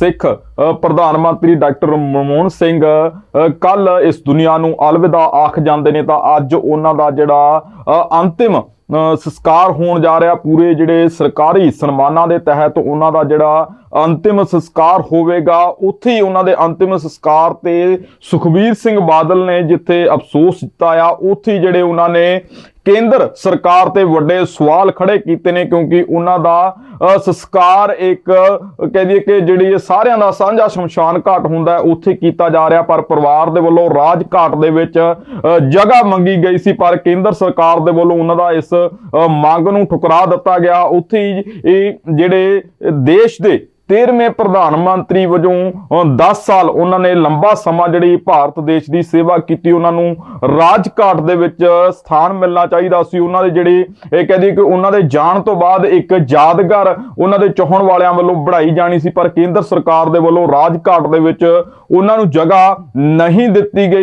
ਸਿੱਖ ਅ, ਪ੍ਰਧਾਨ ਮੰਤਰੀ ਡਾਕਟਰ ਮਨਮੋਹਨ ਸਿੰਘ ਕੱਲ ਇਸ ਦੁਨੀਆ ਨੂੰ ਅਲਵਿਦਾ ਆਖ ਜਾਂਦੇ ਨੇ ਤਾਂ ਅੱਜ ਉਹਨਾਂ ਦਾ ਜਿਹੜਾ ਅੰਤਿਮ ਅ, ਸੰਸਕਾਰ ਹੋਣ ਜਾ ਰਿਹਾ ਪੂਰੇ ਜਿਹੜੇ ਸਰਕਾਰੀ ਸਨਮਾਨਾਂ ਦੇ ਤਹਿਤ ਉਹਨਾਂ ਦਾ ਜਿਹੜਾ ਅੰਤਿਮ ਸੰਸਕਾਰ ਹੋਵੇਗਾ। ਉੱਥੇ ਹੀ ਉਹਨਾਂ ਦੇ ਅੰਤਿਮ ਸੰਸਕਾਰ ਤੇ ਸੁਖਬੀਰ ਸਿੰਘ ਬਾਦਲ ਨੇ ਜਿੱਥੇ ਅਫਸੋਸ ਜਤਾਇਆ ਉੱਥੇ ਜਿਹੜੇ ਉਹਨਾਂ ਨੇ ਕੇਂਦਰ ਸਰਕਾਰ ਤੇ ਵੱਡੇ ਸਵਾਲ ਖੜੇ ਕੀਤੇ ਨੇ ਕਿਉਂਕਿ ਉਹਨਾਂ ਦਾ ਸੰਸਕਾਰ ਇੱਕ ਅ, ਕਹਿ ਦਈਏ ਕਿ ਜਿਹੜੀ ਸਾਰਿਆਂ ਦਾ ਸਾਂਝਾ ਸ਼ਮਸ਼ਾਨ ਘਾਟ ਹੁੰਦਾ ਹੈ ਉੱਥੇ ਕੀਤਾ ਜਾ ਰਿਹਾ। ਪਰ ਪਰਿਵਾਰ ਦੇ ਵੱਲੋਂ ਰਾਜ ਘਾਟ ਦੇ ਵਿੱਚ ਜਗ੍ਹਾ ਮੰਗੀ ਗਈ ਸੀ ਪਰ ਕੇਂਦਰ ਸਰਕਾਰ ਦੇ ਵੱਲੋਂ ਉਹਨਾਂ ਦਾ ਇਸ ਮੰਗ ਨੂੰ ਠੁਕਰਾ ਦਿੱਤਾ ਗਿਆ। ਉੱਥੇ ਹੀ ਇਹ ਜਿਹੜੇ ਦੇਸ਼ ਦੇ 13ਵੇਂ ਪ੍ਰਧਾਨ ਮੰਤਰੀ ਵਜੋਂ ਅ, 10 ਸਾਲ ਉਹਨਾਂ ਨੇ ਲੰਬਾ ਸਮਾਂ ਜਿਹੜੀ ਭਾਰਤ ਦੇਸ਼ ਦੀ ਸੇਵਾ ਕੀਤੀ ਉਹਨਾਂ ਨੂੰ ਰਾਜਘਾਟ ਦੇ ਵਿੱਚ ਸਥਾਨ ਮਿਲਣਾ ਚਾਹੀਦਾ ਸੀ। ਉਹਨਾਂ ਦੇ ਜਿਹੜੇ ਇਹ ਕਹਦੇ ਕਿ ਉਹਨਾਂ ਦੇ ਜਾਣ ਤੋਂ ਬਾਅਦ ਇੱਕ ਯਾਦਗਾਰ ਉਹਨਾਂ ਦੇ ਚਾਹਣ ਵਾਲਿਆਂ ਵੱਲੋਂ ਬਣਾਈ ਜਾਣੀ ਸੀ ਪਰ ਕੇਂਦਰ ਸਰਕਾਰ ਦੇ ਵੱਲੋਂ ਰਾਜਘਾਟ ਦੇ ਵਿੱਚ ਉਹਨਾਂ ਨੂੰ ਜਗ੍ਹਾ ਨਹੀਂ ਦਿੱਤੀ ਗਈ।